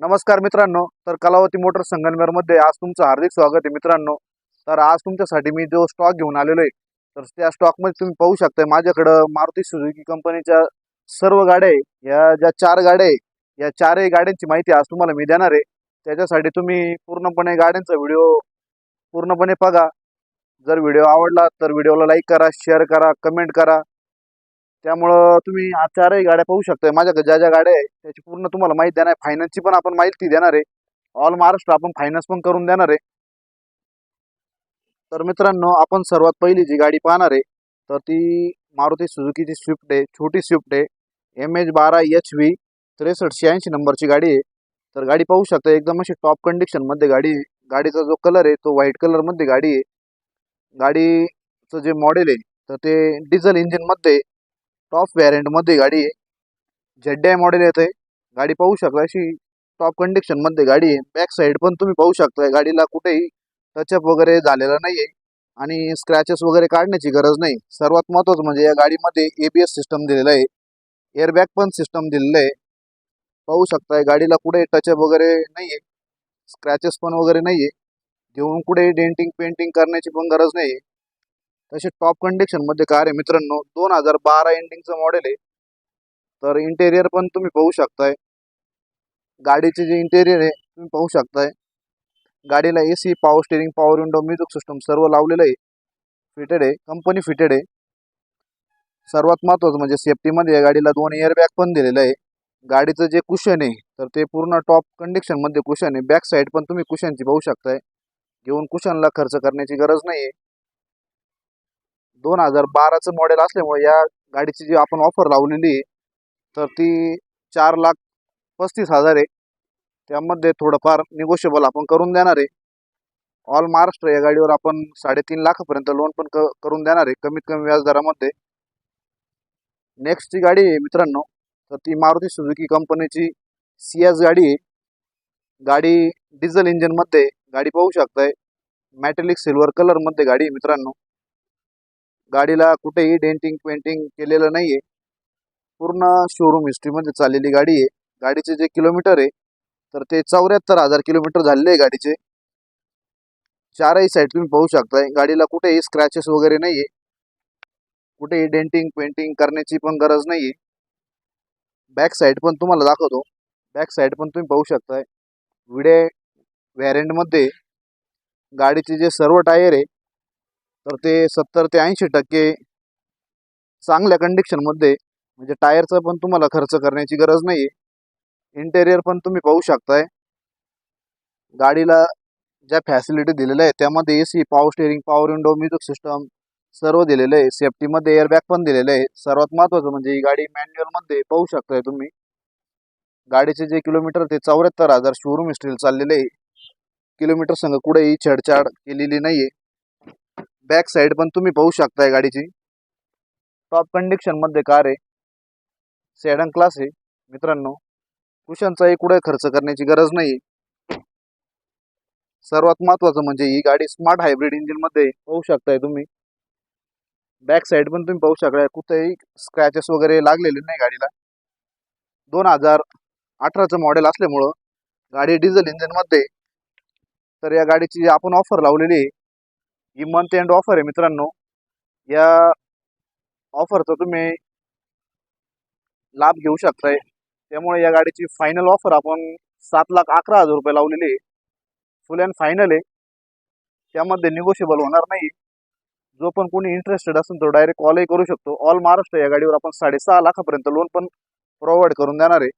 नमस्कार मित्रांनो तर कलावती मोटर संगमनेरमध्ये आज तुमचं हार्दिक स्वागत आहे मित्रांनो. तर आज तुमच्यासाठी मी जो स्टॉक घेऊन आलेलो आहे तर त्या स्टॉकमध्ये तुम्ही पाहू शकताय माझ्याकडं मारुती सुझुकी कंपनीच्या सर्व गाड्या आहे. या ज्या चार गाड्या आहे या चारही गाड्यांची माहिती आज तुम्हाला मी देणार आहे. त्याच्यासाठी तुम्ही पूर्णपणे गाड्यांचा व्हिडिओ पूर्णपणे बघा. जर व्हिडिओ आवडला तर व्हिडिओला लाईक करा शेअर करा कमेंट करा. त्यामुळं तुम्ही आज चारही गाड्या पाहू शकताय. माझ्याकडे ज्या ज्या गाड्या आहे त्याची पूर्ण तुम्हाला माहिती देणार आहे. फायनान्सची पण आपण माहिती देणार आहे. ऑल महाराष्ट्र आपण फायनान्स पण करून देणार आहे. तर मित्रांनो आपण सर्वात पहिली जी गाडी पाहणार आहे तर ती मारुती सुझुकीची स्विफ्ट आहे. छोटी स्विफ्ट आहे. एम एच बारा एच व्ही त्रेसष्ट शहाऐंशी नंबरची गाडी आहे. तर गाडी पाहू शकता एकदम अशी टॉप कंडिशनमध्ये गाडी गाडीचा जो कलर आहे तो व्हाईट कलरमध्ये गाडी आहे. गाडीचं जे मॉडेल आहे तर ते डिझेल इंजिनमध्ये टॉप व्हॅरियंटमध्ये गाडी आहे. झेड आय मॉडेल येत आहे गाडी पाहू शकता अशी टॉप कंडिशनमध्ये गाडी आहे. बॅक साईड पण तुम्ही पाहू शकता गाडीला कुठेही टचअप वगैरे झालेला नाही आहे आणि स्क्रॅचेस वगैरे काढण्याची गरज नाही. सर्वात महत्त्वाचं म्हणजे या गाडीमध्ये ए बी एस सिस्टम दिलेलं आहे. एअरबॅग पण सिस्टम दिलेलं आहे. पाहू शकताय. गाडीला कुठे टचअप वगैरे नाही आहे स्क्रॅचेस पण वगैरे नाही आहे घेऊन कुठे डेंटिंग पेंटिंग करण्याची पण गरज नाही आहे तसे टॉप कंडिशनमध्ये कार आहे मित्रांनो दोन हजार बारा एंडिंगचं मॉडेल आहे. तर इंटेरियर पण तुम्ही पाहू शकताय. गाडीचे जे इंटेरियर आहे तुम्ही पाहू शकताय. गाडीला A C power steering power window music system सर्व लावलेलं आहे. फिटेड आहे कंपनी फिटेड आहे. सर्वात महत्त्वाचं म्हणजे सेफ्टीमध्ये या गाडीला दोन एअरबॅग पण दिलेलं आहे. गाडीचं जे कुशन आहे तर ते पूर्ण टॉप कंडिशनमध्ये कुशन आहे. बॅक साईड पण तुम्ही कुशनची पाहू शकताय. घेऊन कुशनला खर्च करण्याची गरज नाही आहे दोन हजार बाराचं मॉडेल असल्यामुळे या गाडीची जी आपण ऑफर लावलेली आहे तर ती चार लाख पस्तीस हजार आहे. त्यामध्ये थोडंफार निगोशिएबल आपण करून देणार आहे. ऑल महाराष्ट्र या गाडीवर आपण साडेतीन लाखापर्यंत लोन पण क करून देणार आहे कमीत कमी व्याजदरामध्ये नेक्स्टची गाडी आहे मित्रांनो तर ती मारुती सुझुकी कंपनीची सी एस गाडी आहे. गाडी डिझेल इंजिनमध्ये गाडी पाहू शकताय. मॅटेलिक सिल्वर कलरमध्ये गाडी आहे मित्रांनो. गाडीला कुठेही डेंटिंग पेंटिंग केलेलं नाही आहे पूर्ण शोरूम हिस्ट्रीमध्ये चाललेली गाडी आहे. गाडीचे जे किलोमीटर आहे तर ते चौऱ्याहत्तर हजार किलोमीटर झालेले आहे गाडीचे. चारही साईड तुम्ही पाहू शकताय. गाडीला कुठेही स्क्रॅचेस वगैरे नाही आहे कुठेही डेंटिंग पेंटिंग करण्याची पण गरज नाही आहे बॅक साईड पण तुम्हाला दाखवतो. बॅक साईड पण तुम्ही पाहू शकताय. विडे व्हॅरेंटमध्ये गाडीचे जे सर्व टायर आहे तर ते सत्तर ते ऐंशी टक्के चांगल्या कंडिशनमध्ये म्हणजे टायरचा पण तुम्हाला खर्च करण्याची गरज नाही आहे इंटेरियर पण तुम्ही पाहू शकताय. गाडीला ज्या फॅसिलिटी दिलेल्या आहेत त्यामध्ये A C power steering power window music system सर्व दिलेलं आहे. सेफ्टीमध्ये एअरबॅग पण दिलेलं आहे. सर्वात महत्त्वाचं म्हणजे ही गाडी मॅन्युअलमध्ये पाहू शकताय तुम्ही. गाडीचे जे किलोमीटर ते चौऱ्याहत्तर हजार शोरूम हिस्ट्रीला चाललेले आहे. किलोमीटर संग कुठेही छेडछाड केलेली नाही आहे बॅक साईड पण तुम्ही पाहू शकताय गाडीची. टॉप कंडिशनमध्ये कार आहे. सेडन क्लास आहे मित्रांनो. कुशनचाही कुठे खर्च करण्याची गरज नाही सर्वात महत्त्वाचं म्हणजे ही गाडी स्मार्ट हायब्रिड इंजिनमध्ये पाहू शकताय तुम्ही. बॅक साईड पण तुम्ही पाहू शकताय. कुठेही स्क्रॅचेस वगैरे लागलेले नाही गाडीला. दोन हजार अठराचं मॉडेल असल्यामुळं गाडी डिझेल इंजिनमध्ये तर या गाडीची जी आपण ऑफर लावलेली आहे. ही मंथ एंड ऑफर आहे मित्रांनो. या ऑफरचा तुम्ही लाभ घेऊ शकताय. त्यामुळे या गाडीची फायनल ऑफर आपण सात लाख अकरा हजार रुपये लावलेली आहे. फुल अँड फायनल आहे. त्यामध्ये निगोशिएबल होणार नाही. जो पण कोणी इंटरेस्टेड असेल तो डायरेक्ट कॉलही करू शकतो. ऑल महाराष्ट्र या गाडीवर आपण साडेसहा लाखापर्यंत लोन पण प्रोव्हाइड करून देणार आहे.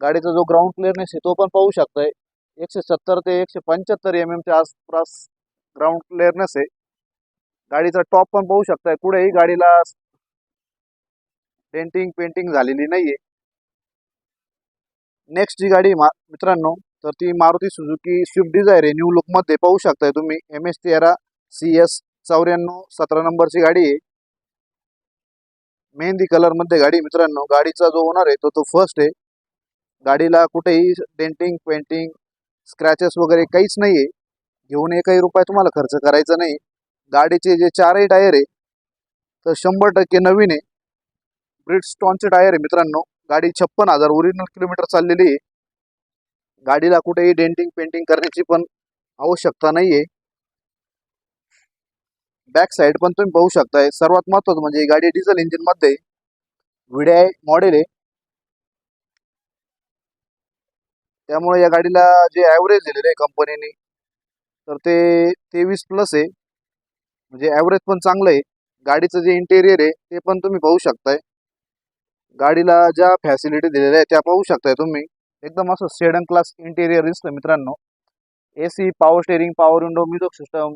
गाडीचा जो ग्राउंड क्लिअरनेस आहे तो पण पाहू शकताय. एकशे सत्तर ते एकशे पंच्याहत्तर एम एमच्या आसपास ग्राउंड क्लिअरनेस आहे गाडीचा टॉप पण पाहू शकताय. कुठेही गाडीला डेंटिंग पेंटिंग झालेली नाहीये. नेक्स्ट जी गाडी मित्रांनो तर ती मारुती सुझुकी स्विफ्ट डिझायर आहे. न्यू लुकमध्ये पाहू शकताय तुम्ही. एम एस तेरा सी एस चौऱ्याण्णव सतरा नंबरची गाडी आहे. मेहंदी कलरमध्ये गाडी मित्रांनो. गाडीचा जो ओनर आहे तो तो फर्स्ट आहे. गाडीला कुठेही डेंटिंग पेंटिंग स्क्रॅचेस वगैरे काहीच नाही आहे घेऊन एकही रुपये तुम्हाला खर्च करायचा नाही. गाडीचे जे चारही टायर आहे तर शंभर टक्के नवीन आहे. ब्रिडस्टॉनचे टायर आहे मित्रांनो. गाडी छप्पन हजार ओरिजिनल किलोमीटर चाललेली आहे. गाडीला कुठेही डेंटिंग पेंटिंग करण्याची पण आवश्यकता नाहीये. बॅक साईड पण तुम्ही पाहू शकताय. सर्वात महत्वाचं म्हणजे ही गाडी डिझेल इंजिनमध्ये व्हिडिआय मॉडेल आहे. त्यामुळे या गाडीला जे ॲव्हरेज दिलेलं आहे कंपनीने तर ते तेवीस प्लस आहे. म्हणजे ॲव्हरेज पण चांगलं आहे. गाडीचं जे इंटेरियर आहे ते पण तुम्ही पाहू शकताय. गाडीला ज्या फॅसिलिटी दिलेल्या आहेत त्या पाहू शकताय तुम्ही. एकदम असं सेडन क्लास इंटेरियर दिसतं मित्रांनो. A C power steering power window music system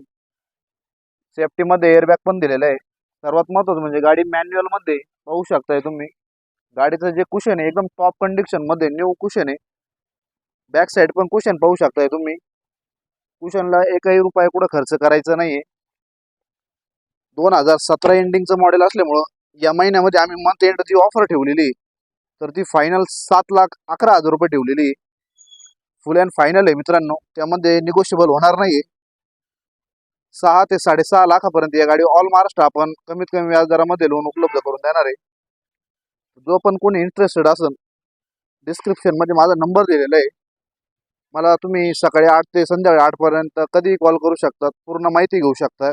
सेफ्टीमध्ये airbag पण दिलेलं आहे. सर्वात महत्त्वाचं म्हणजे गाडी मॅन्युअलमध्ये पाहू शकताय तुम्ही. गाडीचं जे कुशन आहे एकदम टॉप कंडिशनमध्ये न्यू कुशन आहे. बॅक साईड पण कुशन पाहू शकताय तुम्ही. कुशनला एकही रुपया कुठं खर्च करायचा नाहीये. दोन हजार सतरा एंडिंगचं मॉडेल असल्यामुळं या महिन्यामध्ये आम्ही मंथ एंड जी ऑफर ठेवलेली तर ती फायनल सात लाख अकरा हजार रुपये ठेवलेली फुल अँड फायनल आहे मित्रांनो. त्यामध्ये निगोशिएबल होणार नाही सहा ते साडेसहा लाखापर्यंत या गाडी ऑल महाराष्ट्र आपण कमीत कमी व्याजदरामध्ये लोन उपलब्ध करून देणार आहे. जो पण कोणी इंटरेस्टेड असेल डिस्क्रिप्शनमध्ये माझा नंबर दिलेला आहे. मला तुम्ही सकाळी आठ ते संध्याकाळी आठपर्यंत कधीही कॉल करू शकतात. पूर्ण माहिती घेऊ शकता.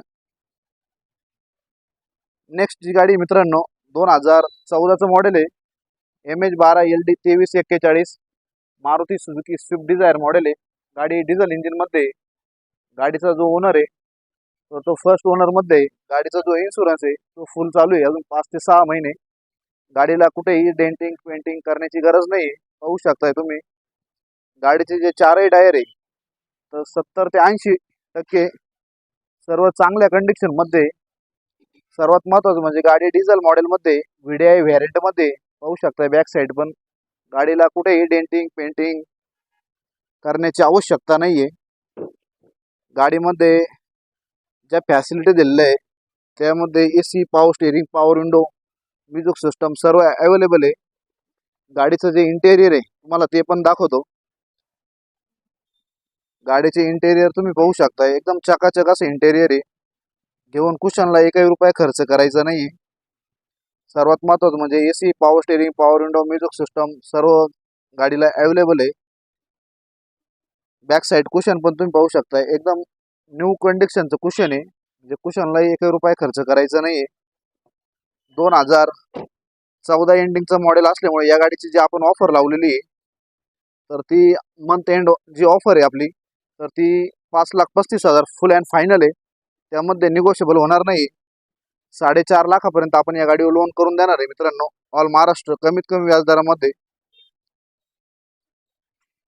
नेक्स्ट जी गाडी मित्रांनो दोन हजार चौदाचं मॉडेल आहे. एम एच बारा एल डी तेवीस एक्केचाळीस. Maruti Suzuki Swift Dzire model आहे. गाडी डिझेल इंजिनमध्ये गाडीचा जो ओनर आहे तर तो फर्स्ट ओनरमध्ये गाडीचा जो इन्शुरन्स आहे तो फुल चालू आहे. अजून पाच ते सहा महिने. गाडीला कुठेही डेंटिंग पेंटिंग करण्याची गरज नाही पाहू शकताय तुम्ही. गाडीचे जे चारही टायर आहे तर सत्तर ते ऐंशी टक्के सर्व चांगल्या कंडिशनमध्ये सर्वात महत्त्वाचं म्हणजे गाडी डिझेल मॉडेलमध्ये व्ही डी आय व्हॅरियंटमध्ये पाहू शकता. बॅक साईड पण गाडीला कुठेही डेंटिंग पेंटिंग करण्याची आवश्यकता नाही आहे गाडीमध्ये ज्या फॅसिलिटी दिलेल्या आहे त्यामध्ये A C power steering power window music system सर्व अवेलेबल आहे. गाडीचं जे इंटेरियर आहे तुम्हाला ते पण दाखवतो. गाडीचे इंटेरियर तुम्ही पाहू शकता. एकदम चकाचक असं इंटेरियर आहे. घेऊन कुशनला एकही रुपये खर्च करायचा नाही. सर्वात महत्त्वाचं म्हणजे A C power steering power window music system सर्व गाडीला अवेलेबल आहे. बॅक साईड कुशन पण तुम्ही पाहू शकता. एकदम न्यू कंडिशनचं कुशन आहे. म्हणजे कुशनला एकही रुपये खर्च करायचा नाही. दोन हजार चौदा एंडिंगचं मॉडेल असल्यामुळे या गाडीची जी आपण ऑफर लावलेली आहे तर ती मंथ एंड जी ऑफर आहे आपली तर ती पाच लाख पस्तीस हजार फुल अँड फायनल आहे. त्यामध्ये निगोशिएबल होणार नाही. साडेचार लाखापर्यंत आपण या गाडीवर लोन करून देणार आहे मित्रांनो. ऑल महाराष्ट्र कमीत कमी व्याजदरामध्ये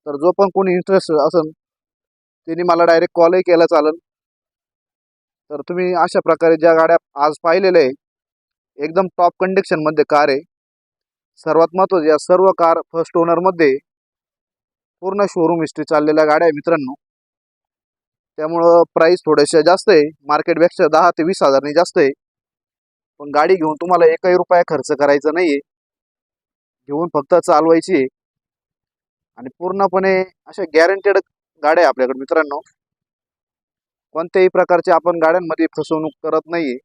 तर जो पण कोणी इंटरेस्ट असेल त्यांनी मला डायरेक्ट कॉलही केला चालेल. तर तुम्ही अशा प्रकारे ज्या गाड्या आज पाहिलेल्या आहे एकदम टॉप कंडिशनमध्ये कार आहे. सर्वात महत्त्वाचं या सर्व कार फर्स्ट ओनरमध्ये पूर्ण शोरूम हिस्ट्री चाललेल्या गाड्या आहे मित्रांनो. त्यामुळं प्राईस थोड्याशा जास्त आहे. मार्केटपेक्षा दहा ते वीस हजारने जास्त आहे. पण गाडी घेऊन तुम्हाला एकही रुपया खर्च करायचा नाही आहे घेऊन फक्त चालवायची आहे. आणि पूर्णपणे अशा गॅरंटेड गाड्या आहे आपल्याकडे मित्रांनो. कोणत्याही प्रकारची आपण गाड्यांमध्ये फसवणूक करत नाही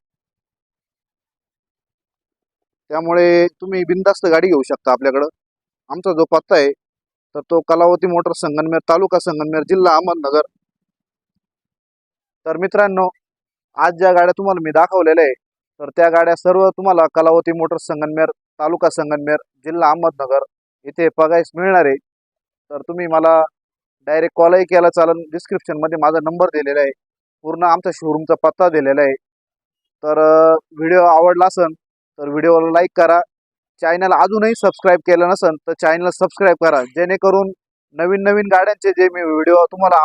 त्यामुळे तुम्ही बिनधास्त गाडी घेऊ शकता आपल्याकडं. आमचा जो पत्ता आहे तर तो कलावती मोटर संगनमेर तालुका संगनमेर जिल्हा अहमदनगर. तर मित्रांनो आज ज्या गाड्या तुम्हाला मी दाखवलेल्या आहे तर त्या गाड्या सर्व तुम्हाला कलावती मोटर संगनमेर तालुका संगनमेर जिल्हा अहमदनगर इथे बघायस मिळणार आहे. तर तुम्ही मला डायरेक्ट कॉलही केला चालेल डिस्क्रिप्शनमध्ये माझा नंबर दिलेला आहे. पूर्ण आमचा शोरूमचा पत्ता दिलेला आहे. तर व्हिडिओ आवडला असेल तर व्हिडिओला लाईक करा. चॅनल अजूनही सबस्क्राईब केलं नसेल तर चॅनल सबस्क्राईब करा. जेणेकरून नवीन नवीन गाड्यांचे जे मी व्हिडिओ तुम्हाला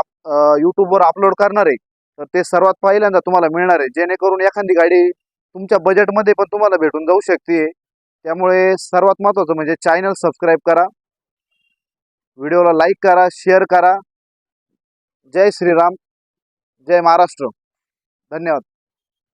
यूट्यूबवर अपलोड करणार आहे तर ते सर्वात पहिल्यांदा तुम्हाला मिळणार आहे. जेणेकरून एखादी गाडी तुमच्या बजेटमध्ये पण तुम्हाला भेटून जाऊ शकते. त्यामुळे सर्वात महत्त्वाचं म्हणजे चॅनल सबस्क्राईब करा. व्हिडिओला लाईक करा शेअर करा. जय श्रीराम. जय महाराष्ट्र. धन्यवाद.